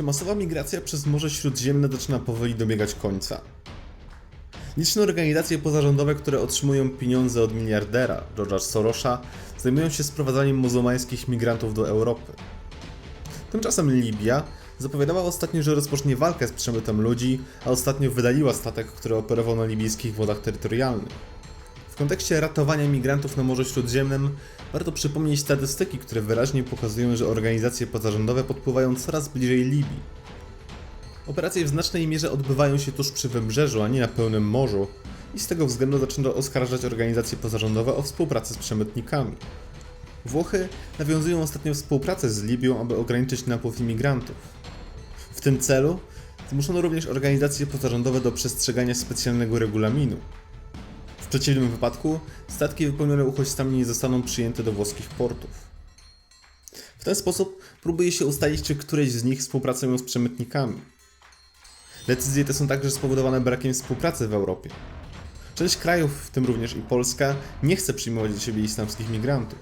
czy masowa migracja przez Morze Śródziemne zaczyna powoli dobiegać końca. Liczne organizacje pozarządowe, które otrzymują pieniądze od miliardera George'a Sorosza, zajmują się sprowadzaniem muzułmańskich migrantów do Europy. Tymczasem Libia zapowiadała ostatnio, że rozpocznie walkę z przemytem ludzi, a ostatnio wydaliła statek, który operował na libijskich wodach terytorialnych. Kontekście ratowania migrantów na Morzu Śródziemnym warto przypomnieć statystyki, które wyraźnie pokazują, że organizacje pozarządowe podpływają coraz bliżej Libii. Operacje w znacznej mierze odbywają się tuż przy wybrzeżu, a nie na pełnym morzu i z tego względu zaczęto oskarżać organizacje pozarządowe o współpracę z przemytnikami. Włochy nawiązują ostatnio współpracę z Libią, aby ograniczyć napływ imigrantów. W tym celu zmuszono również organizacje pozarządowe do przestrzegania specjalnego regulaminu. W przeciwnym wypadku statki wypełnione uchodźcami nie zostaną przyjęte do włoskich portów. W ten sposób próbuje się ustalić, czy któreś z nich współpracują z przemytnikami. Decyzje te są także spowodowane brakiem współpracy w Europie. Część krajów, w tym również i Polska, nie chce przyjmować do siebie islamskich migrantów.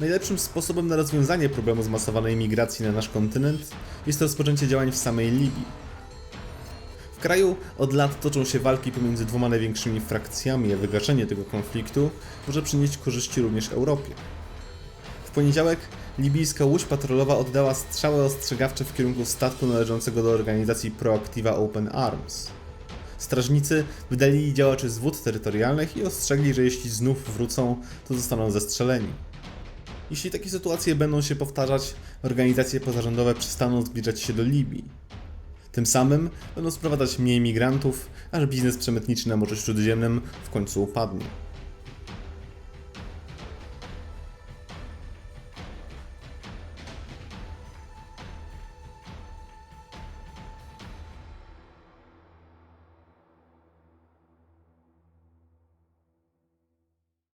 Najlepszym sposobem na rozwiązanie problemu zmasowanej migracji na nasz kontynent jest rozpoczęcie działań w samej Libii. Kraju od lat toczą się walki pomiędzy dwoma największymi frakcjami, a wygaszenie tego konfliktu może przynieść korzyści również Europie. W poniedziałek libijska łódź patrolowa oddała strzały ostrzegawcze w kierunku statku należącego do organizacji Proactiva Open Arms. Strażnicy wydalili działaczy z wód terytorialnych i ostrzegli, że jeśli znów wrócą, to zostaną zestrzeleni. Jeśli takie sytuacje będą się powtarzać, organizacje pozarządowe przestaną zbliżać się do Libii. Tym samym będą sprowadzać mniej migrantów, aż biznes przemytniczy na Morzu Śródziemnym w końcu upadnie.